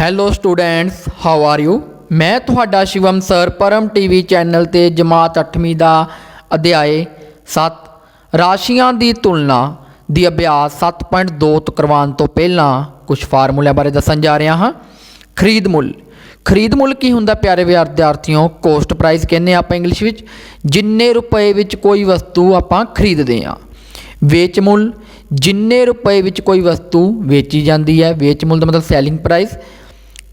Hello students how are you ਮੈਂ ਤੁਹਾਡਾ Shivam sir Param TV channel ਤੇ ਜਮਾਤ 8ਵੀਂ ਦਾ ਅਧਿਆਏ 7 ਰਾਸ਼ੀਆਂ ਦੀ ਤੁਲਨਾ ਦੀ ਅਭਿਆਸ 7.2 ਤੋਂ ਕਰਵਾਉਣ ਤੋਂ ਪਹਿਲਾਂ ਕੁਝ ਫਾਰਮੂਲਿਆਂ ਬਾਰੇ ਦੱਸਣ ਜਾ ਰਿਹਾ ਹਾਂ। ਖਰੀਦ ਮੁੱਲ। ਖਰੀਦ ਮੁੱਲ ਕੀ ਹੁੰਦਾ ਪਿਆਰੇ ਵਿਦਿਆਰਥੀਓ? ਕੋਸਟ ਪ੍ਰਾਈਸ ਕਹਿੰਦੇ ਆਪਾਂ ਇੰਗਲਿਸ਼ ਵਿੱਚ। ਜਿੰਨੇ ਰੁਪਏ ਵਿੱਚ ਕੋਈ ਵਸਤੂ ਆਪਾਂ ਖਰੀਦਦੇ ਹਾਂ। ਵੇਚ ਮੁੱਲ। ਜਿੰਨੇ ਰੁਪਏ ਵਿੱਚ ਕੋਈ ਵਸਤੂ ਵੇਚੀ ਜਾਂਦੀ ਹੈ। ਵੇਚ ਮੁੱਲ ਦਾ ਮਤਲਬ ਸੈਲਿੰਗ ਪ੍ਰਾਈਸ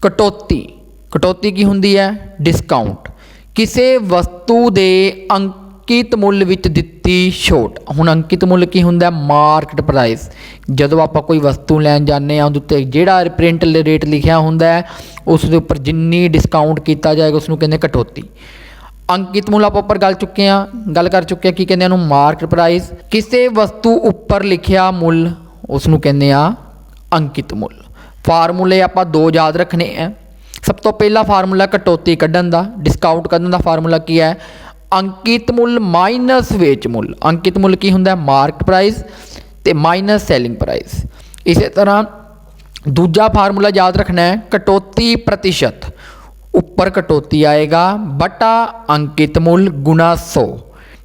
ਕਟੌਤੀ। ਕਟੌਤੀ ਕੀ ਹੁੰਦੀ ਹੈ? ਡਿਸਕਾਊਂਟ ਕਿਸੇ ਵਸਤੂ ਦੇ ਅੰਕਿਤ ਮੁੱਲ ਵਿੱਚ ਦਿੱਤੀ ਛੋਟ। ਹੁਣ ਅੰਕਿਤ ਮੁੱਲ ਕੀ ਹੁੰਦਾ? ਮਾਰਕੀਟ ਪ੍ਰਾਈਸ ਜਦੋਂ ਆਪਾਂ ਕੋਈ ਵਸਤੂ ਲੈਣ ਜਾਂਦੇ ਆ ਉਹਦੇ ਉੱਤੇ ਜਿਹੜਾ ਪ੍ਰਿੰਟ ਰੇਟ ਲਿਖਿਆ ਹੁੰਦਾ ਹੈ ਉਸ ਦੇ ਉੱਪਰ ਜਿੰਨੀ ਡਿਸਕਾਊਂਟ ਕੀਤਾ ਜਾਏਗਾ ਉਸ ਨੂੰ ਕਹਿੰਦੇ ਕਟੌਤੀ। ਅੰਕਿਤ ਮੁੱਲ ਆਪਾਂ ਉੱਪਰ ਗੱਲ ਚੁੱਕੇ ਆ ਗੱਲ ਕਰ ਚੁੱਕੇ ਆ ਕੀ ਕਹਿੰਦੇ ਉਹਨੂੰ? ਮਾਰਕੀਟ ਪ੍ਰਾਈਸ ਕਿਸੇ ਵਸਤੂ ਉੱਪਰ ਲਿਖਿਆ ਮੁੱਲ ਉਸ ਨੂੰ ਕਹਿੰਦੇ ਆ ਅੰਕਿਤ ਮੁੱਲ। ਫਾਰਮੂਲੇ ਆਪਾਂ ਦੋ ਯਾਦ ਰੱਖਣੇ ਆ। ਸਭ ਤੋਂ ਪਹਿਲਾ ਫਾਰਮੂਲਾ ਕਟੌਤੀ ਕੱਢਣ ਦਾ ਡਿਸਕਾਊਂਟ ਕੱਢਣ ਦਾ ਫਾਰਮੂਲਾ ਕੀ ਹੈ? ਅੰਕਿਤ ਮੁੱਲ ਮਾਈਨਸ ਵੇਚ ਮੁੱਲ। ਅੰਕਿਤ ਮੁੱਲ ਕੀ ਹੁੰਦਾ ਹੈ? ਮਾਰਕੀਟ ਪ੍ਰਾਈਸ ਤੇ ਮਾਈਨਸ ਸੈਲਿੰਗ ਪ੍ਰਾਈਸ ਇਸੇ ਤਰ੍ਹਾਂ ਦੂਜਾ ਫਾਰਮੂਲਾ ਯਾਦ ਰੱਖਣਾ ਹੈ, ਕਟੌਤੀ ਪ੍ਰਤੀਸ਼ਤ। ਉੱਪਰ ਕਟੌਤੀ ਆਏਗਾ, ਬਟਾ ਅੰਕਿਤ ਮੁੱਲ ਗੁਣਾ 100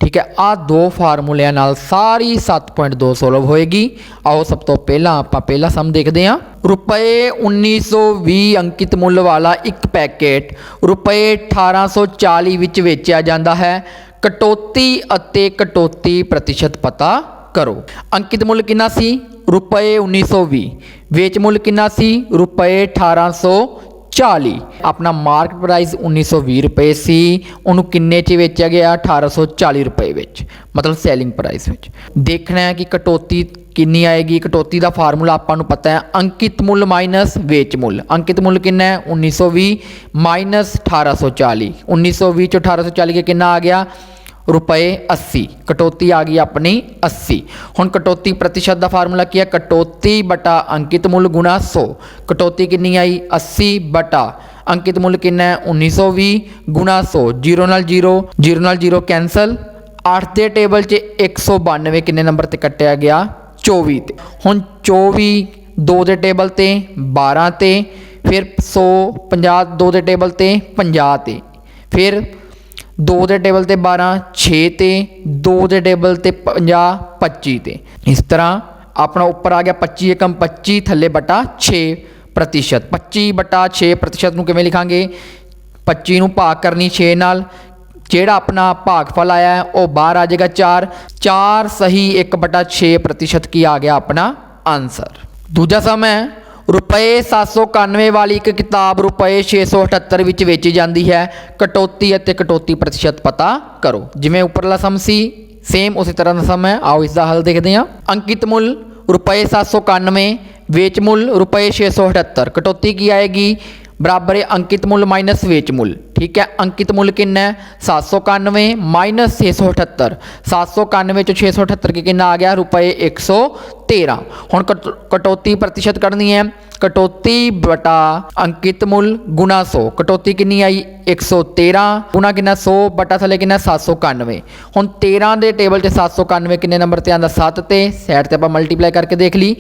ਠੀਕ ਹੈ ਆ ਦੋ ਫਾਰਮੂਲਿਆਂ ਨਾਲ ਸਾਰੀ 7.2 ਸੋਲਵ ਹੋਏਗੀ। ਆਓ ਸਭ ਤੋਂ ਪਹਿਲਾਂ ਆਪਾਂ ਪਹਿਲਾ ਸਮ ਦੇਖਦੇ ਹਾਂ। ਰੁਪਏ 1920 ਅੰਕਿਤ ਮੁੱਲ ਵਾਲਾ ਇੱਕ ਪੈਕੇਟ ਰੁਪਏ 1840 ਵਿੱਚ ਵੇਚਿਆ ਜਾਂਦਾ ਹੈ। ਕਟੌਤੀ ਅਤੇ ਕਟੌਤੀ ਪ੍ਰਤੀਸ਼ਤ ਪਤਾ ਕਰੋ। ਅੰਕਿਤ ਮੁੱਲ ਕਿੰਨਾ ਸੀ? ਰੁਪਏ 1920 ਵੇਚ ਮੁੱਲ ਕਿੰਨਾ ਸੀ? ਰੁਪਏ 1840 ਆਪਣਾ ਮਾਰਕੀਟ ਪ੍ਰਾਈਸ 1920 ਰੁਪਏ ਸੀ। ਉਹਨੂੰ ਕਿੰਨੇ 'ਚ ਵੇਚਿਆ ਗਿਆ? 1840 ਰੁਪਏ ਵਿੱਚ। ਮਤਲਬ ਸੈਲਿੰਗ ਪ੍ਰਾਈਸ ਵਿੱਚ। ਦੇਖਣਾ ਹੈ ਕਿ ਕਟੌਤੀ ਕਿੰਨੀ ਆਏਗੀ। ਕਟੌਤੀ ਦਾ ਫਾਰਮੂਲਾ ਆਪਾਂ ਨੂੰ ਪਤਾ ਹੈ। ਅੰਕਿਤ ਮੁੱਲ ਮਾਈਨਸ ਵੇਚ ਮੁੱਲ। ਅੰਕਿਤ ਮੁੱਲ ਕਿੰਨਾ ਹੈ? 1920 ਮਾਈਨਸ 1840 1920 ਚੋਂ 1840 ਕੇ ਕਿੰਨਾ ਆ ਗਿਆ? ਰੁਪਏ 80 ਕਟੌਤੀ ਆ ਗਈ ਆਪਣੀ 80 ਹੁਣ ਕਟੌਤੀ ਪ੍ਰਤੀਸ਼ਤ ਦਾ ਫਾਰਮੂਲਾ ਕੀ ਹੈ? ਕਟੌਤੀ ਬਟਾ ਅੰਕਿਤ ਮੁੱਲ ਗੁਣਾ 100 ਕਟੌਤੀ ਕਿੰਨੀ ਆਈ? 80 ਬਟਾ। ਅੰਕਿਤ ਮੁੱਲ ਕਿੰਨਾ ਹੈ? 1920 ਗੁਣਾ 100 0 ਨਾਲ 0 0 ਨਾਲ 0 ਕੈਨਸਲ 8 ਦੇ ਟੇਬਲ 'ਚ 192 ਕਿੰਨੇ ਨੰਬਰ ਤੇ ਕੱਟਿਆ ਗਿਆ? 24 ਤੇ। ਹੁਣ 24 2 ਦੇ ਟੇਬਲ ਤੇ 12 ਤੇ, ਫਿਰ 100 50 2 ਦੇ ਟੇਬਲ ਤੇ 50 ਤੇ। ਫਿਰ 2 ਦੇ ਟੇਬਲ ਤੇ 12 6 ਤੇ 2 ਦੇ ਟੇਬਲ ਤੇ 50 25 ਤੇ। ਇਸ ਤਰ੍ਹਾਂ ਆਪਣਾ ਉੱਪਰ ਆ ਗਿਆ 25 ਏਕਮ 25 ਥੱਲੇ ਬਟਾ 6 ਪ੍ਰਤੀਸ਼ਤ। 25 ਬਟਾ 6 ਪ੍ਰਤੀਸ਼ਤ ਨੂੰ ਕਿਵੇਂ ਲਿਖਾਂਗੇ? 25 ਨੂੰ ਭਾਗ ਕਰਨੀ 6 ਨਾਲ। ਜਿਹੜਾ ਆਪਣਾ ਭਾਗਫਲ ਆਇਆ ਉਹ ਬਾਹਰ ਆ ਜਾਏਗਾ 4 4 ਸਹੀ 1 ਬਟਾ 6 ਪ੍ਰਤੀਸ਼ਤ ਕੀ ਆ ਗਿਆ ਆਪਣਾ ਆਨਸਰ। ਦੂਜਾ ਸਮ ਹੈ ਰੁਪਏ 791 ਵਾਲੀ ਇੱਕ ਕਿਤਾਬ ਰੁਪਏ 678 ਵਿੱਚ ਵੇਚੀ ਜਾਂਦੀ ਹੈ। ਕਟੌਤੀ ਅਤੇ ਕਟੌਤੀ ਪ੍ਰਤੀਸ਼ਤ ਪਤਾ ਕਰੋ। ਜਿਵੇਂ ਉੱਪਰਲਾ ਸਮ ਸੀ ਸੇਮ ਉਸੇ ਤਰ੍ਹਾਂ ਦਾ ਸਮ ਹੈ। ਆਓ ਇਸ ਦਾ ਹੱਲ ਦੇਖਦੇ ਹਾਂ। ਅੰਕਿਤ ਮੁੱਲ ਰੁਪਏ 791 ਵੇਚ ਮੁੱਲ ਰੁਪਏ 678 ਕਟੌਤੀ ਕੀ ਆਏਗੀ? ਬਰਾਬਰ ਹੈ, ਅੰਕਿਤ ਮੁੱਲ ਮਾਈਨਸ ਵੇਚ ਮੁੱਲ, ਠੀਕ ਹੈ? ਅੰਕਿਤ ਮੁੱਲ ਕਿੰਨਾ ਹੈ? 791 ਮਾਈਨਸ 678 791 ਚੋਂ 678 ਕੀ ਕਿੰਨਾ ਆ ਗਿਆ? ਰੁਪਏ 113 ਹੁਣ ਕਟ- ਕਟੌਤੀ ਪ੍ਰਤੀਸ਼ਤ ਕਰਨੀ ਹੈ। ਕਟੌਤੀ ਬਟਾ ਅੰਕਿਤ ਮੁੱਲ ਗੁਣਾ 100 ਕਟੌਤੀ ਕਿੰਨੀ ਆਈ? 113 ਗੁਣਾ ਕਿੰਨਾ? 100 ਬਟਾ ਥੱਲੇ ਕਿੰਨਾ? 791 ਹੁਣ 13 ਦੇ ਟੇਬਲ 'ਚ 791 ਕਿੰਨੇ ਨੰਬਰ ਤੇ ਆਂਦਾ 7 ਤੇ। ਸਾਈਡ ਤੇ ਆਪਾਂ ਮਲਟੀਪਲਾਈ ਕਰਕੇ ਦੇਖ ਲਈ।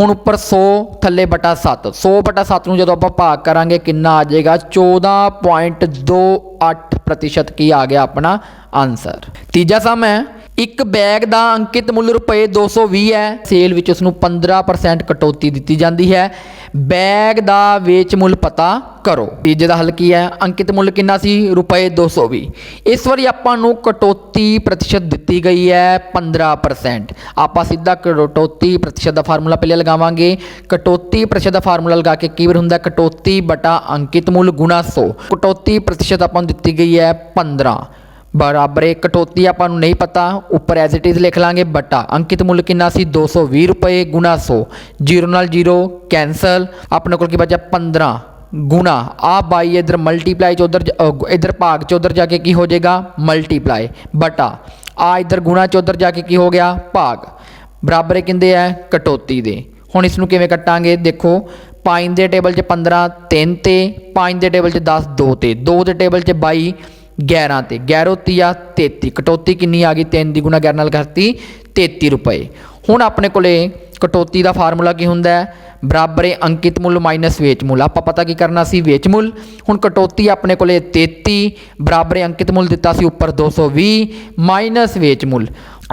ਹੁਣ ਉੱਪਰ 100 ਥੱਲੇ ਬਟਾ 7 100 ਬਟਾ 7 ਨੂੰ ਜਦੋਂ ਆਪਾਂ ਭਾਗ ਕਰਾਂਗੇ, ਕਿੰਨਾ ਆ ਜਾਏਗਾ? 14.28 ਪ੍ਰਤੀਸ਼ਤ ਕੀ ਆ ਗਿਆ ਆਪਣਾ ਆਨਸਰ ਤੀਜਾ ਸਮ ਹੈ, ਇੱਕ ਬੈਗ ਦਾ ਅੰਕਿਤ ਮੁੱਲ ਰੁਪਏ 220 ਹੈ। ਸੇਲ ਵਿੱਚ ਉਸ ਨੂੰ 15% ਕਟੌਤੀ ਦਿੱਤੀ ਜਾਂਦੀ ਹੈ। ਬੈਗ ਦਾ ਵੇਚ ਮੁੱਲ ਪਤਾ ਕਰੋ। ਤੀਜੇ ਦਾ ਹੱਲ ਕੀ ਹੈ? ਅੰਕਿਤ ਮੁੱਲ ਕਿੰਨਾ ਸੀ? ਰੁਪਏ 220 ਇਸ ਵਾਰੀ ਆਪਾਂ ਨੂੰ ਕਟੌਤੀ ਪ੍ਰਤੀਸ਼ਤ ਦਿੱਤੀ ਗਈ ਹੈ 15% ਆਪਾਂ ਸਿੱਧਾ ਕਟੌਤੀ ਪ੍ਰਤੀਸ਼ਤ ਦਾ ਫਾਰਮੂਲਾ ਪਹਿਲੇ ਲਗਾਵਾਂਗੇ। ਕਟੌਤੀ ਪ੍ਰਤੀਸ਼ਤ ਦਾ ਫਾਰਮੂਲਾ ਲਗਾ ਕੇ ਕੀ ਵਾਰ ਹੁੰਦਾ? ਕਟੌਤੀ ਬਟਾ ਅੰਕਿਤ ਮੁੱਲ ਗੁਣਾ 100 ਕਟੌਤੀ ਪ੍ਰਤੀਸ਼ਤ ਆਪਾਂ ਨੂੰ ਦਿੱਤੀ ਗਈ ਹੈ 15 ਬਰਾਬਰ ਹੈ ਕਟੌਤੀ ਆਪਾਂ ਨੂੰ ਨਹੀਂ ਪਤਾ, ਉੱਪਰ ਐਜ਼ ਇਟ ਇਜ਼ ਲਿਖ ਲਾਂਗੇ ਬਟਾ। ਅੰਕਿਤ ਮੁੱਲ ਕਿੰਨਾ ਸੀ? 220 ਰੁਪਏ ਗੁਣਾ 100 0 ਨਾਲ 0 ਕੈਨਸਲ ਆਪਣੇ ਕੋਲ ਕੀ ਬਚਿਆ? 15 ਗੁਣਾ। ਆ ਬਾਈ ਇਧਰ ਮਲਟੀਪਲਾਈ ਚ ਉਧਰ ਇਧਰ ਭਾਗ ਚ ਉਧਰ ਜਾ ਕੇ ਕੀ ਹੋ ਜਾਏਗਾ? ਮਲਟੀਪਲਾਈ ਬਟਾ। ਆ ਇਧਰ ਗੁਣਾ ਚ ਉਧਰ ਜਾ ਕੇ ਕੀ ਹੋ ਗਿਆ? ਭਾਗ। ਬਰਾਬਰ ਹੈ ਕਿੰਦੇ ਹੈ ਕਟੌਤੀ ਦੇ। ਹੁਣ ਇਸ ਨੂੰ ਕਿਵੇਂ ਕੱਟਾਂਗੇ? ਦੇਖੋ 5 ਦੇ ਟੇਬਲ 'ਚ 15 3 ਤੇ 5 ਦੇ ਟੇਬਲ 'ਚ 10 2 ਤੇ। 2 ਦੇ ਟੇਬਲ 'ਚ 22 11 ਤੇ 11 ਤੀਆ 33 ਕਟੌਤੀ ਕਿੰਨੀ ਆ ਗਈ? 3 ਦੀ ਗੁਣਾ 11 ਨਾਲ ਕਰਤੀ 33 ਰੁਪਏ। ਹੁਣ ਆਪਣੇ ਕੋਲੇ ਕਟੌਤੀ ਦਾ ਫਾਰਮੂਲਾ ਕੀ ਹੁੰਦਾ ਹੈ? ਬਰਾਬਰ ਹੈ ਅੰਕਿਤ ਮੁੱਲ ਮਾਈਨਸ ਵੇਚ ਮੁੱਲ। ਆਪਾਂ ਪਤਾ ਕੀ ਕਰਨਾ ਸੀ? ਵੇਚ ਮੁੱਲ। ਹੁਣ ਕਟੌਤੀ ਆਪਣੇ ਕੋਲੇ 33 ਬਰਾਬਰ ਹੈ ਅੰਕਿਤ ਮੁੱਲ ਦਿੱਤਾ ਸੀ ਉੱਪਰ 220 ਮਾਈਨਸ ਵੇਚ ਮੁੱਲ।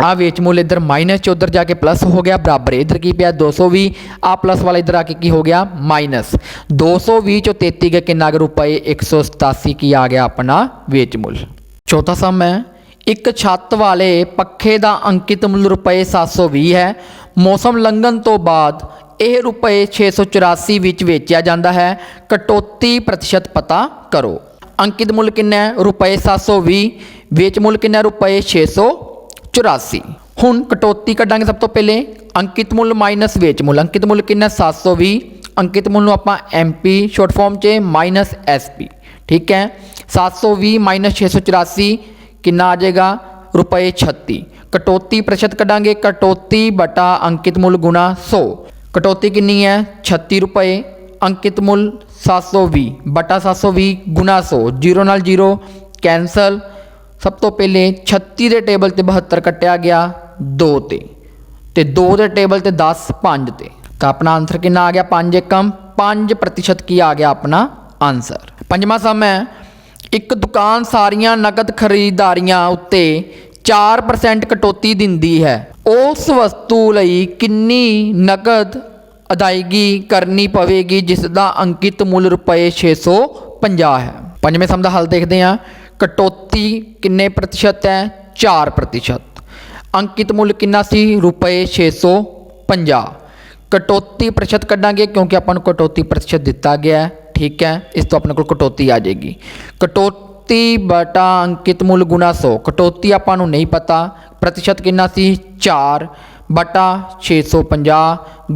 ਆ ਵੇਚ ਮੁੱਲ ਇਧਰ ਮਾਈਨਸ ਚ ਉਧਰ ਜਾ ਕੇ ਪਲੱਸ ਹੋ ਗਿਆ, ਬਰਾਬਰ ਇਧਰ ਕੀ ਪਿਆ? 220 ਆ ਪਲੱਸ ਵਾਲਾ ਇਧਰ ਆ ਕੇ ਕੀ ਹੋ ਗਿਆ? ਮਾਈਨਸ 220 ਚੋਂ 33 ਗਏ ਕਿੰਨਾ ਰੁਪਏ? 187 ਕੀ ਆ ਗਿਆ ਆਪਣਾ ਵੇਚ ਮੁੱਲ। ਚੌਥਾ ਸਮ ਹੈ, ਇੱਕ ਛੱਤ ਵਾਲੇ ਪੱਖੇ ਦਾ ਅੰਕਿਤ ਮੁੱਲ ਰੁਪਏ 720 ਹੈ। ਮੌਸਮ ਲੰਘਣ ਤੋਂ ਬਾਅਦ ਇਹ ਰੁਪਏ 684 ਵਿੱਚ ਵੇਚਿਆ ਜਾਂਦਾ ਹੈ। ਕਟੌਤੀ ਪ੍ਰਤੀਸ਼ਤ ਪਤਾ ਕਰੋ। ਅੰਕਿਤ ਮੁੱਲ ਕਿੰਨਾ ਹੈ? ਰੁਪਏ 720 ਵੇਚ ਮੁੱਲ ਕਿੰਨਾ ਰੁਪਏ 600 84 ਹੁਣ ਕਟੌਤੀ ਕੱਢਾਂਗੇ ਸਭ ਤੋਂ ਪਹਿਲੇ। ਅੰਕਿਤ ਮੁੱਲ ਮਾਈਨਸ ਵੇਚ ਮੁੱਲ। ਅੰਕਿਤ ਮੁੱਲ ਕਿੰਨਾ? 720 ਅੰਕਿਤ ਮੁੱਲ ਨੂੰ ਆਪਾਂ ਐਮਪੀ ਸ਼ਾਰਟ ਫਾਰਮ 'ਚ ਮਾਈਨਸ ਐਸਪੀ ਠੀਕ ਹੈ? 720 684 ਕਿੰਨਾ ਆ ਜਾਏਗਾ? ਰੁਪਏ 36 ਕਟੌਤੀ ਪ੍ਰਤੀਸ਼ਤ ਕੱਢਾਂਗੇ। ਕਟੌਤੀ ਬਟਾ ਅੰਕਿਤ ਮੁੱਲ ਗੁਣਾ 100 ਕਟੌਤੀ ਕਿੰਨੀ ਹੈ? 36 ਰੁਪਏ। ਅੰਕਿਤ ਮੁੱਲ 720 ਬਟਾ 720 ਗੁਣਾ 100 0 ਨਾਲ 0 ਕੈਨਸਲ ਸਭ ਤੋਂ ਪਹਿਲੇ 36 ਦੇ ਟੇਬਲ ਤੇ 72 ਕੱਟਿਆ ਗਿਆ 2 ਤੇ ਤੇ 2 ਦੇ ਟੇਬਲ ਤੇ 10 5 ਤੇ। ਤਾਂ ਆਪਣਾ ਆਨਸਰ ਕਿੰਨਾ ਆ ਗਿਆ? 5 ਏਕਮ 5% ਕੀ ਆ ਗਿਆ ਆਪਣਾ ਆਨਸਰ ਪੰਜਵਾਂ ਸਮ ਹੈ, ਇੱਕ ਦੁਕਾਨ ਸਾਰੀਆਂ ਨਕਦ ਖਰੀਦਦਾਰੀਆਂ ਉੱਤੇ 4% ਕਟੌਤੀ ਦਿੰਦੀ ਹੈ। ਉਸ ਵਸਤੂ ਲਈ ਕਿੰਨੀ ਨਕਦ ਅਦਾਇਗੀ ਕਰਨੀ ਪਵੇਗੀ ਜਿਸ ਦਾ ਅੰਕਿਤ ਮੁੱਲ ਰੁਪਏ 650 ਹੈ। ਪੰਜਵੇਂ ਸਮ ਦਾ ਹੱਲ ਦੇਖਦੇ ਹਾਂ। ਕਟੌਤੀ ਕਿੰਨੇ ਪ੍ਰਤੀਸ਼ਤ ਹੈ 4% ਅੰਕਿਤ ਮੁੱਲ ਕਿੰਨਾ ਸੀ ਰੁਪਏ 650 ਕਟੌਤੀ ਪ੍ਰਤੀਸ਼ਤ ਕੱਢਾਂਗੇ ਕਿਉਂਕਿ ਆਪਾਂ ਨੂੰ ਕਟੌਤੀ ਪ੍ਰਤੀਸ਼ਤ ਦਿੱਤਾ ਗਿਆ ਹੈ ਠੀਕ ਹੈ ਇਸ ਤੋਂ ਆਪਣੇ ਕੋਲ ਕਟੌਤੀ ਆ ਜਾਏਗੀ ਕਟੌਤੀ ਬਟਾ ਅੰਕਿਤ ਮੁੱਲ ਗੁਣਾ 100 ਕਟੌਤੀ ਆਪਾਂ ਨੂੰ ਨਹੀਂ ਪਤਾ ਪ੍ਰਤੀਸ਼ਤ ਕਿੰਨਾ ਸੀ 4 ਬਟਾ 650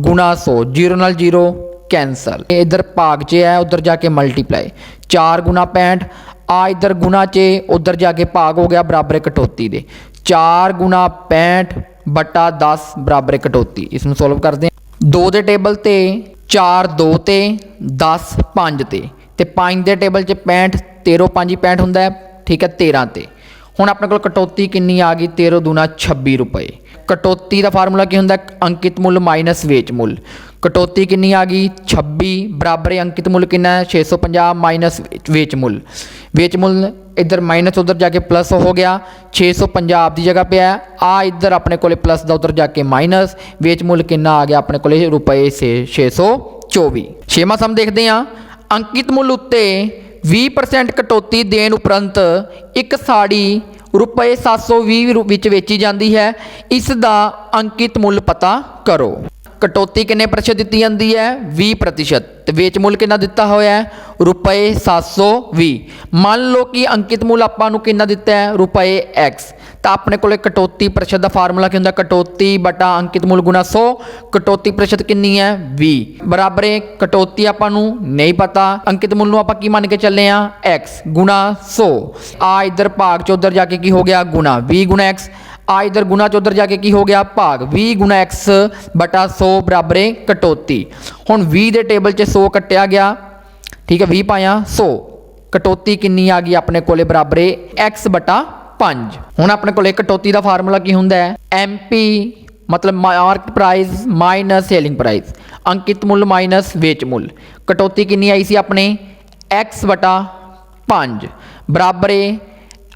ਗੁਣਾ 100 0 ਨਾਲ 0 ਕੈਂਸਲ ਇਹ ਇਧਰ ਭਾਗ 'ਚ ਹੈ ਉਧਰ ਜਾ ਕੇ ਮਲਟੀਪਲਾਈ 4 ਗੁਣਾ 65 ਆ ਇਧਰ ਗੁਣਾ 'ਚ ਉਧਰ ਜਾ ਕੇ ਭਾਗ ਹੋ ਗਿਆ ਬਰਾਬਰ ਕਟੌਤੀ ਦੇ। 4 ਗੁਣਾ 65 ਬਟਾ 10 ਬਰਾਬਰ ਕਟੌਤੀ ਇਸ ਨੂੰ ਸੋਲਵ ਕਰਦੇ ਹਾਂ। 2 ਦੇ ਟੇਬਲ ਤੇ 4 2 ਤੇ 10 5 ਤੇ। ਤੇ 5 ਦੇ ਟੇਬਲ 'ਚ 65 13 5 65 ਹੁੰਦਾ ਹੈ, ਠੀਕ ਹੈ 13 ਤੇ। ਹੁਣ ਆਪਣੇ ਕੋਲ ਕਟੌਤੀ ਕਿੰਨੀ ਆ ਗਈ? 13 ਦੂਣਾ 26 ਰੁਪਏ। ਕਟੌਤੀ ਦਾ ਫਾਰਮੂਲਾ ਕੀ ਹੁੰਦਾ? ਅੰਕਿਤ ਮੁੱਲ ਮਾਈਨਸ ਵੇਚ ਮੁੱਲ। ਕਟੌਤੀ ਕਿੰਨੀ ਆ ਗਈ? 26 ਬਰਾਬਰ ਅੰਕਿਤ ਮੁੱਲ ਕਿੰਨਾ ਹੈ? 650 ਮਾਈਨਸ ਵੇਚ ਮੁੱਲ। ਵੇਚ ਮੁੱਲ ਇੱਧਰ ਮਾਈਨਸ ਉਧਰ ਜਾ ਕੇ ਪਲੱਸ ਹੋ ਗਿਆ। 650 ਆਪਦੀ ਜਗ੍ਹਾ ਪਿਆ ਆ ਇੱਧਰ ਆਪਣੇ ਕੋਲੇ ਪਲੱਸ ਦਾ ਉਧਰ ਜਾ ਕੇ ਮਾਈਨਸ ਵੇਚ ਮੁੱਲ ਕਿੰਨਾ ਆ ਗਿਆ ਆਪਣੇ ਕੋਲੇ? ਰੁਪਏ 624 ਛੇਵਾਂ ਸਮ ਦੇਖਦੇ ਹਾਂ। ਅੰਕਿਤ ਮੁੱਲ ਉੱਤੇ 20% ਕਟੌਤੀ ਦੇਣ ਉਪਰੰਤ ਇੱਕ ਸਾੜੀ ਰੁਪਏ 720 ਰੁ- ਵਿੱਚ ਵੇਚੀ ਜਾਂਦੀ ਹੈ। ਇਸ ਦਾ ਅੰਕਿਤ ਮੁੱਲ ਪਤਾ ਕਰੋ। ਕਟੌਤੀ ਕਿੰਨੇ ਪ੍ਰਤੀਸ਼ਤ ਦਿੱਤੀ ਜਾਂਦੀ ਹੈ? 20% ਤੇ ਵੇਚ ਮੁੱਲ ਕਿੰਨਾ ਦਿੱਤਾ ਹੋਇਆ ਹੈ? ਰੁਪਏ 720 ਮੰਨ ਲਓ ਕਿ ਅੰਕਿਤ ਮੁੱਲ ਆਪਾਂ ਨੂੰ ਕਿੰਨਾ ਦਿੱਤਾ ਹੈ? ਰੁਪਏ x ਤਾਂ ਆਪਣੇ ਕੋਲੇ ਕਟੌਤੀ ਪ੍ਰਤੀਸ਼ਤ ਦਾ ਫਾਰਮੂਲਾ ਕੀ ਹੁੰਦਾ? ਕਟੌਤੀ ਬਟਾ ਅੰਕਿਤ ਮੁੱਲ ਗੁਣਾ 100 ਕਟੌਤੀ ਪ੍ਰਤੀਸ਼ਤ ਕਿੰਨੀ ਹੈ? 20 ਬਰਾਬਰ ਹੈ, ਕਟੌਤੀ ਆਪਾਂ ਨੂੰ ਨਹੀਂ ਪਤਾ। ਅੰਕਿਤ ਮੁੱਲ ਨੂੰ ਆਪਾਂ ਕੀ ਮੰਨ ਕੇ ਚੱਲੇ ਆ x ਗੁਣਾ 100 ਆ ਇਧਰ ਭਾਗ ਚ ਉਧਰ ਜਾ ਕੇ ਕੀ ਹੋ ਗਿਆ? ਗੁਣਾ। 20 ਗੁਣਾ x ਆ ਇਧਰ ਗੁਣਾ ਚ ਉਧਰ ਜਾ ਕੇ ਕੀ ਹੋ ਗਿਆ? ਭਾਗ। 20 ਗੁਣਾ x ਬਟਾ 100 ਬਰਾਬਰ ਹੈ ਕਟੌਤੀ। ਹੁਣ 20 ਦੇ ਟੇਬਲ 'ਚ 100 ਕੱਟਿਆ ਗਿਆ। ਠੀਕ ਹੈ 20 ਪਾਇਆ 100 ਕਟੌਤੀ ਕਿੰਨੀ ਆ ਗਈ ਆਪਣੇ ਕੋਲੇ ਬਰਾਬਰ ਹੈ x ਬਟਾ 5 ਹੁਣ ਆਪਣੇ ਕੋਲੇ ਕਟੌਤੀ ਦਾ ਫਾਰਮੂਲਾ ਕੀ ਹੁੰਦਾ ਹੈ? MP ਮਤਲਬ market price minus selling price ਅੰਕਿਤ ਮੁੱਲ ਮਾਈਨਸ ਵੇਚ ਮੁੱਲ। ਕਟੌਤੀ ਕਿੰਨੀ ਆਈ ਸੀ ਆਪਣੇ? x ਬਟਾ 5 ਬਰਾਬਰ ਹੈ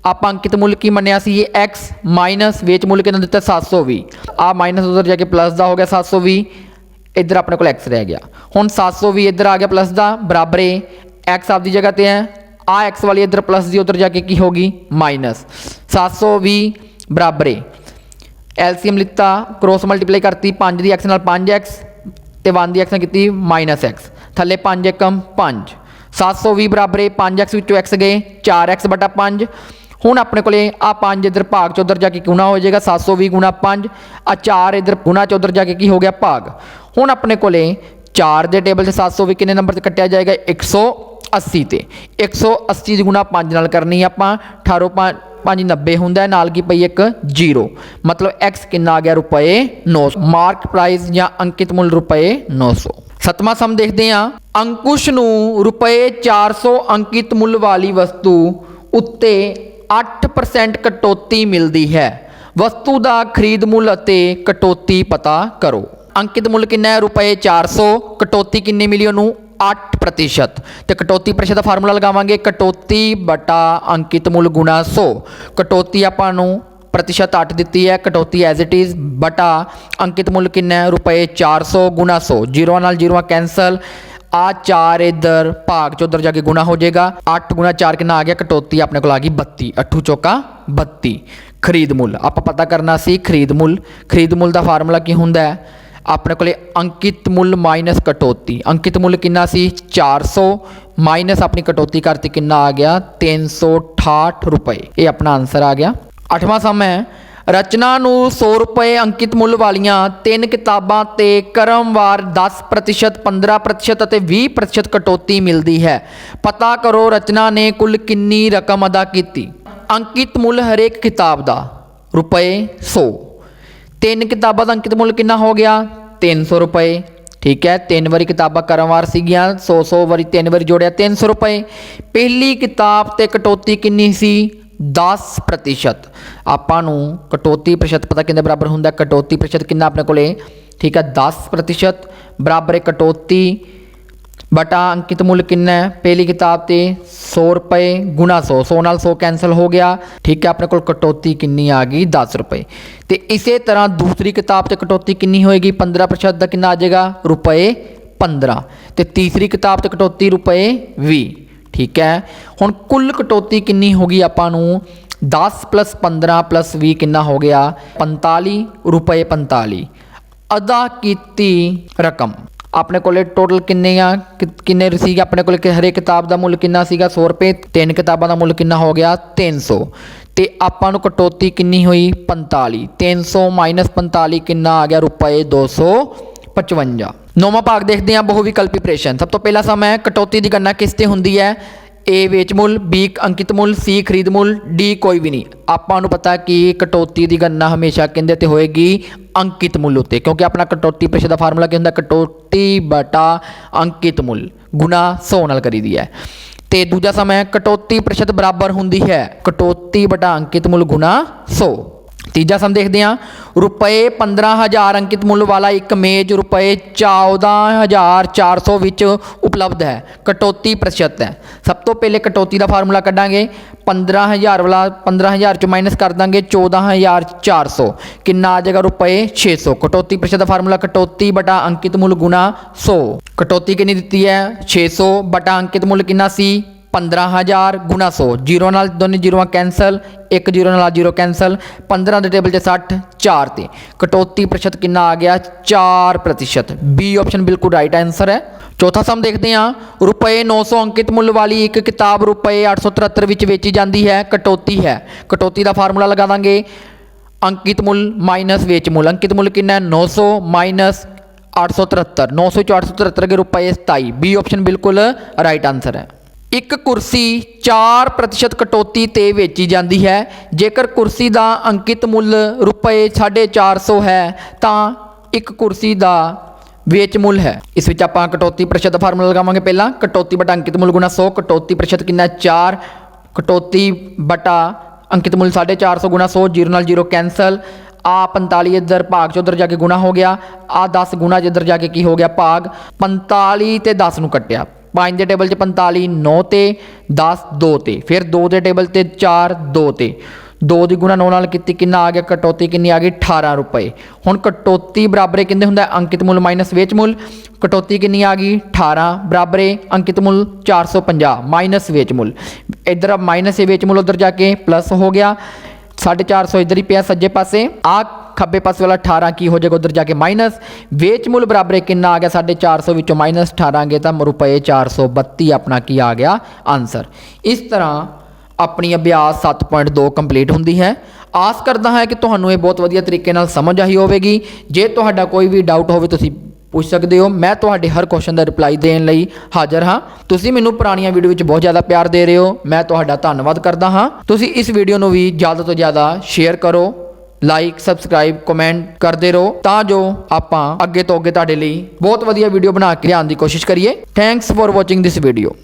ਆਪਾਂ ਅੰਕਿਤ ਮੁੱਲ ਕੀ ਮੰਨਿਆ ਸੀ? ਇਹ x ਮਾਈਨਸ ਵੇਚ ਮੁੱਲ ਕਿੰਨਾ ਦਿੱਤਾ? 720 ਆ ਮਾਈਨਸ ਉਧਰ ਜਾ ਕੇ ਪਲੱਸ ਦਾ ਹੋ ਗਿਆ 720 ਇੱਧਰ ਆਪਣੇ ਕੋਲ x ਰਹਿ ਗਿਆ। ਹੁਣ 720 ਇੱਧਰ ਆ ਗਿਆ ਪਲੱਸ ਦਾ। ਬਰਾਬਰ ਹੈ x ਆਪਦੀ ਜਗ੍ਹਾ ਤੇ ਹੈ। ਆ x ਵਾਲੀ ਇੱਧਰ ਪਲੱਸ ਦੀ ਉਧਰ ਜਾ ਕੇ ਕੀ ਹੋਗੀ ਮਾਈਨਸ 720 ਬਰਾਬਰ ਹੈ ਐਲਸੀਐਮ ਲਿੱਤਾ। ਕ੍ਰੋਸ ਮਲਟੀਪਲਾਈ ਕਰਤੀ। 5 ਦੀ x ਨਾਲ 5x ਤੇ 1 ਦੀ x ਨਾਲ ਕੀਤੀ ਮਾਈਨਸ x ਥੱਲੇ 5 ਏਕਮ 5 720 ਬਰਾਬਰ ਹੈ 5x ਵਿੱਚੋਂ x ਗਏ। 4x ਬਟਾ 5 ਹੁਣ ਆਪਣੇ ਕੋਲੇ ਆ 5 ਇਧਰ ਭਾਗ ਚ ਉਧਰ ਜਾ ਕੇ ਗੁਣਾ ਹੋ ਜਾਏਗਾ 720 ਗੁਣਾ 5 ਆ 4 ਇਧਰ ਗੁਣਾ ਚ ਉਧਰ ਜਾ ਕੇ ਕੀ ਹੋ ਗਿਆ ਭਾਗ। ਹੁਣ ਆਪਣੇ ਕੋਲੇ 4 ਦੇ ਟੇਬਲ 'ਚ 720 ਕਿੰਨੇ ਨੰਬਰ ਤੇ ਕੱਟਿਆ ਜਾਏਗਾ? 180 ਤੇ। 180 ਦੀ ਗੁਣਾ 5 ਨਾਲ ਕਰਨੀ ਆਪਾਂ 18 5 90 ਹੁੰਦਾ, ਨਾਲ ਕੀ ਪਈ ਇੱਕ? 0 ਮਤਲਬ x ਕਿੰਨਾ ਆ ਗਿਆ? ਰੁਪਏ 900 ਮਾਰਕ ਪ੍ਰਾਈਸ ਜਾਂ ਅੰਕਿਤ ਮੁੱਲ ਰੁਪਏ 900 ਸਤਵਾਂ ਸਮ ਦੇਖਦੇ ਹਾਂ ਅੰਕੁਸ਼ ਨੂੰ ਰੁਪਏ 400 ਅੰਕਿਤ ਮੁੱਲ ਵਾਲੀ ਵਸਤੂ ਉੱਤੇ 8% ਕਟੌਤੀ ਮਿਲਦੀ ਹੈ। ਵਸਤੂ ਦਾ ਖਰੀਦ ਮੁੱਲ ਅਤੇ ਕਟੌਤੀ ਪਤਾ ਕਰੋ। ਅੰਕਿਤ ਮੁੱਲ ਕਿੰਨਾ ਹੈ? ਰੁਪਏ 400 ਕਟੌਤੀ ਕਿੰਨੀ ਮਿਲੀ ਉਹਨੂੰ? 8% ਤੇ ਕਟੌਤੀ ਪ੍ਰਤੀਸ਼ਤ ਦਾ ਫਾਰਮੂਲਾ ਲਗਾਵਾਂਗੇ। ਕਟੌਤੀ ਬਟਾ ਅੰਕਿਤ ਮੁੱਲ ਗੁਣਾ 100 ਕਟੌਤੀ ਆਪਾਂ ਨੂੰ ਪ੍ਰਤੀਸ਼ਤ 8 ਦਿੱਤੀ ਹੈ। ਕਟੌਤੀ ਐਜ਼ ਇਟ ਇਜ਼ ਬਟਾ ਅੰਕਿਤ ਮੁੱਲ ਕਿੰਨਾ ਹੈ? ਰੁਪਏ 400 ਗੁਣਾ 100 ਜ਼ੀਰੋ ਨਾਲ ਜ਼ੀਰੋ ਕੈਨਸਲ ਆ 4 ਇਧਰ ਭਾਗ ਚ ਉਧਰ ਜਾ ਕੇ ਗੁਣਾ ਹੋ ਜਾਏਗਾ। 8 ਗੁਣਾ 4 ਕਿੰਨਾ ਆ ਗਿਆ? ਕਟੌਤੀ ਆਪਣੇ ਕੋਲ ਆ ਗਈ 32 ਅੱਠੂ ਚੌਕਾ 32 ਖਰੀਦ ਮੁੱਲ। ਆਪਾਂ ਪਤਾ ਕਰਨਾ ਸੀ ਖਰੀਦ ਮੁੱਲ। ਖਰੀਦ ਮੁੱਲ ਦਾ ਫਾਰਮੂਲਾ ਕੀ ਹੁੰਦਾ ਹੈ? ਆਪਣੇ ਕੋਲੇ ਅੰਕਿਤ ਮੁੱਲ ਮਾਈਨਸ ਕਟੌਤੀ। ਅੰਕਿਤ ਮੁੱਲ ਕਿੰਨਾ ਸੀ? 400 ਮਾਈਨਸ ਆਪਣੀ ਕਟੌਤੀ ਕਰਤੀ ਕਿੰਨਾ ਆ ਗਿਆ? 368 ਰੁਪਏ। ਇਹ ਆਪਣਾ ਆਨਸਰ ਆ ਗਿਆ। ਅੱਠਵਾਂ ਸਮ ਹੈ। ਰਚਨਾ ਨੂੰ 100 ਰੁਪਏ ਅੰਕਿਤ ਮੁੱਲ ਵਾਲੀਆਂ ਤਿੰਨ ਕਿਤਾਬਾਂ ਤੇ ਕਰਮਵਾਰ 10% 15% ਅਤੇ 20% ਕਟੌਤੀ ਮਿਲਦੀ ਹੈ। ਪਤਾ ਕਰੋ ਰਚਨਾ ਨੇ ਕੁੱਲ ਕਿੰਨੀ ਰਕਮ ਅਦਾ ਕੀਤੀ। ਅੰਕਿਤ ਮੁੱਲ ਹਰੇਕ ਕਿਤਾਬ ਦਾ ਰੁਪਏ 100 ਤਿੰਨ ਕਿਤਾਬਾਂ ਦਾ ਅੰਕਿਤ ਮੁੱਲ ਕਿੰਨਾ ਹੋ ਗਿਆ? 300 ਰੁਪਏ। ਠੀਕ ਹੈ, ਤਿੰਨ ਵਾਰੀ ਕਿਤਾਬਾਂ ਕਰਮਵਾਰ ਸੀਗੀਆਂ 100 100 ਵਾਰੀ ਤਿੰਨ ਵਾਰੀ ਜੋੜਿਆ 300 ਰੁਪਏ। ਪਹਿਲੀ ਕਿਤਾਬ ਤੇ ਕਟੌਤੀ ਕਿੰਨੀ ਸੀ? 10% ਆਪਾਂ ਨੂੰ ਕਟੌਤੀ ਪ੍ਰਤੀਸ਼ਤ ਪਤਾ ਕਿੰਨੇ ਬਰਾਬਰ ਹੁੰਦਾ? ਕਟੌਤੀ ਪ੍ਰਤੀਸ਼ਤ ਕਿੰਨਾ ਆਪਣੇ ਕੋਲੇ? ਠੀਕ ਹੈ 10% ਬਰਾਬਰ ਹੈ ਕਟੌਤੀ। ਬਟਾ ਅੰਕਿਤ ਮੁੱਲ ਕਿੰਨਾ ਹੈ? ਪਹਿਲੀ ਕਿਤਾਬ ਤੇ 100 ਰੁਪਏ ਗੁਣਾ 100 100 ਨਾਲ 100 ਕੈਨਸਲ ਹੋ ਗਿਆ। ਠੀਕ ਹੈ, ਆਪਣੇ ਕੋਲ ਕਟੌਤੀ ਕਿੰਨੀ ਆ ਗਈ? 10 ਰੁਪਏ। ਤੇ ਇਸੇ ਤਰ੍ਹਾਂ ਦੂਸਰੀ ਕਿਤਾਬ ਤੇ ਕਟੌਤੀ ਕਿੰਨੀ ਹੋਏਗੀ? 15% ਦਾ ਕਿੰਨਾ ਆ ਜਾਏਗਾ? ਰੁਪਏ 15 ਤੇ ਤੀਸਰੀ ਕਿਤਾਬ ਤੇ ਕਟੌਤੀ ਰੁਪਏ 20 ਠੀਕ ਹੈ? ਹੁਣ ਕੁੱਲ ਕਟੌਤੀ ਕਿੰਨੀ ਹੋ ਗਈ ਆਪਾਂ ਨੂੰ? 10 15 20 ਕਿੰਨਾ ਹੋ ਗਿਆ? 45 ਰੁਪਏ 45 ਅਦਾ ਕੀਤੀ ਰਕਮ। ਆਪਣੇ ਕੋਲੇ ਟੋਟਲ ਕਿੰਨੇ ਆ? ਕਿੰਨੇ ਸੀਗੇ? ਆਪਣੇ ਕੋਲੇ ਕਿ ਹਰੇਕ ਕਿਤਾਬ ਦਾ ਮੁੱਲ ਕਿੰਨਾ ਸੀਗਾ? 100 ਰੁਪਏ। ਤਿੰਨ ਕਿਤਾਬਾਂ ਦਾ ਮੁੱਲ ਕਿੰਨਾ ਹੋ ਗਿਆ? 300 ਤੇ ਆਪਾਂ ਨੂੰ ਕਟੌਤੀ ਕਿੰਨੀ ਹੋਈ? 45 300 45 ਕਿੰਨਾ ਆ ਗਿਆ? ਰੁਪਏ 255 ਨੌਵਾਂ ਭਾਗ ਦੇਖਦੇ ਹਾਂ ਬਹੁ ਵਿਕਲਪੀ ਪ੍ਰੇਸ਼ਨ। ਸਭ ਤੋਂ ਪਹਿਲਾ ਸਮ ਹੈ, ਕਟੌਤੀ ਦੀ ਗਣਨਾ ਕਿਸ ਤੇ ਹੁੰਦੀ ਹੈ? ਏ ਵੇਚ ਮੁੱਲ ਬੀ ਅੰਕਿਤ ਮੁੱਲ ਸੀ ਖਰੀਦ ਮੁੱਲ ਡੀ ਕੋਈ ਵੀ ਨਹੀਂ। ਆਪਾਂ ਨੂੰ ਪਤਾ ਕਿ ਕਟੌਤੀ ਦੀ ਗਣਨਾ ਹਮੇਸ਼ਾ ਕਹਿੰਦੇ ਤੇ ਹੋਏਗੀ ਅੰਕਿਤ ਮੁੱਲ ਉੱਤੇ, ਕਿਉਂਕਿ ਆਪਣਾ ਕਟੌਤੀ ਪ੍ਰਤੀਸ਼ਤ ਦਾ ਫਾਰਮੂਲਾ ਕੀ ਹੁੰਦਾ? ਕਟੌਤੀ ਬਟਾ ਅੰਕਿਤ ਮੁੱਲ ਗੁਣਾ 100 ਨਾਲ ਕਰੀਦੀ ਹੈ। ਤੇ ਦੂਜਾ ਸਮ ਹੈ, ਕਟੌਤੀ ਪ੍ਰਤੀਸ਼ਤ ਬਰਾਬਰ ਹੁੰਦੀ ਹੈ। ਕਟੌਤੀ ਬਟਾ ਅੰਕਿਤ ਮੁੱਲ ਗੁਣਾ 100 ਤੀਜਾ ਸਮ ਦੇਖਦੇ ਹਾਂ। ਰੁਪਏ 15000 ਅੰਕਿਤ ਮੁੱਲ ਵਾਲਾ ਇੱਕ ਮੇਜ਼ ਰੁਪਏ 14400 ਵਿੱਚ ਉਪਲਬਧ ਹੈ। ਕਟੌਤੀ ਪ੍ਰਤੀਸ਼ਤ ਹੈ। ਸਭ ਤੋਂ ਪਹਿਲੇ ਕਟੌਤੀ ਦਾ ਫਾਰਮੂਲਾ ਕੱਢਾਂਗੇ। 15000 ਵਾਲਾ 15000 ਚੋਂ ਮਾਈਨਸ ਕਰ ਦਾਂਗੇ 14400 ਕਿੰਨਾ ਆ ਜਾਏਗਾ? ਰੁਪਏ 600 ਕਟੌਤੀ ਪ੍ਰਤੀਸ਼ਤ ਦਾ ਫਾਰਮੂਲਾ ਕਟੌਤੀ ਬਟਾ ਅੰਕਿਤ ਮੁੱਲ ਗੁਣਾ 100 ਕਟੌਤੀ ਕਿੰਨੀ ਦਿੱਤੀ ਹੈ? 600 ਬਟਾ ਅੰਕਿਤ ਮੁੱਲ ਕਿੰਨਾ ਸੀ? 15000 ਗੁਣਾ 100 ਜ਼ੀਰੋ ਨਾਲ ਦੋਨੇ ਜ਼ੀਰੋਆਂ ਕੈਨਸਲ ਇੱਕ ਜ਼ੀਰੋ ਨਾਲ ਜ਼ੀਰੋ ਕੈਨਸਲ 15 ਦੇ ਟੇਬਲ 'ਚ 60 4 ਤੇ। ਕਟੌਤੀ ਪ੍ਰਤੀਸ਼ਤ ਕਿੰਨਾ ਆ ਗਿਆ? 4 ਪ੍ਰਤੀਸ਼ਤ। ਬੀ ਆਪਸ਼ਨ ਬਿਲਕੁਲ ਰਾਈਟ ਆਨਸਰ ਹੈ। ਚੌਥਾ ਸਮ ਦੇਖਦੇ ਹਾਂ। ਰੁਪਏ 900 ਅੰਕਿਤ ਮੁੱਲ ਵਾਲੀ ਇੱਕ ਕਿਤਾਬ ਰੁਪਏ 873 ਵਿੱਚ ਵੇਚੀ ਜਾਂਦੀ ਹੈ। ਕਟੌਤੀ ਹੈ। ਕਟੌਤੀ ਦਾ ਫਾਰਮੂਲਾ ਲਗਾ ਦਾਂਗੇ। ਅੰਕਿਤ ਮੁੱਲ ਮਾਈਨਸ ਵੇਚ ਮੁੱਲ। ਅੰਕਿਤ ਮੁੱਲ ਕਿੰਨਾ ਹੈ? 900 ਮਾਈਨਸ 873 900 ਚੋਂ 873 ਕੇ ਰੁਪਏ 27 ਬੀ ਆਪਸ਼ਨ ਬਿਲਕੁਲ ਰਾਈਟ ਆਨਸਰ ਹੈ। ਇੱਕ ਕੁਰਸੀ 4% ਕਟੌਤੀ ਤੇ ਵੇਚੀ ਜਾਂਦੀ ਹੈ। ਜੇਕਰ ਕੁਰਸੀ ਦਾ ਅੰਕਿਤ ਮੁੱਲ ਰੁਪਏ 450 ਹੈ, ਤਾਂ ਇੱਕ ਕੁਰਸੀ ਦਾ ਵੇਚ ਮੁੱਲ ਹੈ। ਇਸ ਵਿੱਚ ਆਪਾਂ ਕਟੌਤੀ ਪ੍ਰਤੀਸ਼ਤ ਦਾ ਫਾਰਮੂਲਾ ਲਗਾਵਾਂਗੇ ਪਹਿਲਾਂ। ਕਟੌਤੀ ਬਟਾ ਅੰਕਿਤ ਮੁੱਲ ਗੁਣਾ 100 ਕਟੌਤੀ ਪ੍ਰਤੀਸ਼ਤ ਕਿੰਨਾ ਹੈ? 4 ਕਟੌਤੀ ਬਟਾ ਅੰਕਿਤ ਮੁੱਲ 450 ਗੁਣਾ 100 ਜ਼ੀਰੋ ਨਾਲ ਜ਼ੀਰੋ ਕੈਨਸਲ ਆ 45 ਇੱਧਰ ਭਾਗ ਚ ਉਧਰ ਜਾ ਕੇ ਗੁਣਾ ਹੋ ਗਿਆ। ਆ 10 ਗੁਣਾ ਜਿੱਧਰ ਜਾ ਕੇ ਕੀ ਹੋ ਗਿਆ? ਭਾਗ 45 ਤੇ 10 ਨੂੰ ਕੱਟਿਆ। 5 ਦੇ ਟੇਬਲ 'ਚ 45 9 ਤੇ 10 2 ਤੇ। ਫਿਰ 2 ਦੇ ਟੇਬਲ ਤੇ 4 2 ਤੇ। 2 ਦੀ ਗੁਣਾ 9 ਨਾਲ ਕੀਤੀ ਕਿੰਨਾ ਆ ਗਿਆ? ਕਟੌਤੀ ਕਿੰਨੀ ਆ ਗਈ? 18 ਰੁਪਏ। ਹੁਣ ਕਟੌਤੀ ਬਰਾਬਰ ਕਿੰਨੇ ਹੁੰਦਾ? ਅੰਕਿਤ ਮੁੱਲ ਮਾਈਨਸ ਵੇਚ ਮੁੱਲ। ਕਟੌਤੀ ਕਿੰਨੀ ਆ ਗਈ? 18 ਬਰਾਬਰ। ਅੰਕਿਤ ਮੁੱਲ 450 ਮਾਈਨਸ ਵੇਚ ਮੁੱਲ। ਇੱਧਰ ਮਾਈਨਸ ਹੈ ਵੇਚ ਮੁੱਲ ਉਧਰ ਜਾ ਕੇ ਪਲੱਸ ਹੋ ਗਿਆ। 450 ਇੱਧਰ ਹੀ ਪਿਆ ਸੱਜੇ ਪਾਸੇ। ਆ ਖੱਬੇ ਪਾਸੇ ਵਾਲਾ 18 ਕੀ ਹੋ ਜਾਏਗਾ, ਉਧਰ ਜਾ ਕੇ ਮਾਈਨਸ ਵੇਚ ਮੁੱਲ ਬਰਾਬਰ ਕਿੰਨਾ ਆ ਗਿਆ? 450 ਵਿੱਚੋਂ ਮਾਈਨਸ 18 ਗਏ ਤਾਂ ਰੁਪਏ 432 ਆਪਣਾ ਕੀ ਆ ਗਿਆ? ਆਨਸਰ ਇਸ ਤਰ੍ਹਾਂ ਆਪਣੀ ਅਭਿਆਸ 7.2 ਕੰਪਲੀਟ ਹੁੰਦੀ ਹੈ। ਆਸ ਕਰਦਾ ਹਾਂ ਕਿ ਤੁਹਾਨੂੰ ਇਹ ਬਹੁਤ ਵਧੀਆ ਤਰੀਕੇ ਨਾਲ ਸਮਝ ਆਈ ਹੋਵੇਗੀ। ਜੇ ਤੁਹਾਡਾ ਕੋਈ ਵੀ ਡਾਊਟ ਹੋਵੇ, ਤੁਸੀਂ ਪੁੱਛ ਸਕਦੇ ਹੋ। ਮੈਂ ਤੁਹਾਡੇ ਹਰ ਕੁਐਸਚਨ ਦਾ ਰਿਪਲਾਈ ਦੇਣ ਲਈ ਹਾਜ਼ਰ ਹਾਂ। ਤੁਸੀਂ ਮੈਨੂੰ ਪੁਰਾਣੀਆਂ ਵੀਡੀਓ ਵਿੱਚ ਬਹੁਤ ਜ਼ਿਆਦਾ ਪਿਆਰ ਦੇ ਰਹੇ ਹੋ। ਮੈਂ ਤੁਹਾਡਾ ਧੰਨਵਾਦ ਕਰਦਾ ਹਾਂ। ਤੁਸੀਂ ਇਸ ਵੀਡੀਓ ਨੂੰ ਵੀ ਜ਼ਿਆਦਾ ਤੋਂ ਜ਼ਿਆਦਾ ਸ਼ੇਅਰ ਕਰੋ। ਲਾਈਕ ਸਬਸਕ੍ਰਾਈਬ ਕਮੈਂਟ ਕਰਦੇ ਰਹੋ ਤਾਂ ਜੋ ਆਪਾਂ ਅੱਗੇ ਤੋਂ ਅੱਗੇ ਤੁਹਾਡੇ ਲਈ ਬਹੁਤ ਵਧੀਆ ਵੀਡੀਓ ਬਣਾ ਕੇ ਲਿਆਉਣ ਦੀ ਕੋਸ਼ਿਸ਼ ਕਰੀਏ। Thanks for watching this video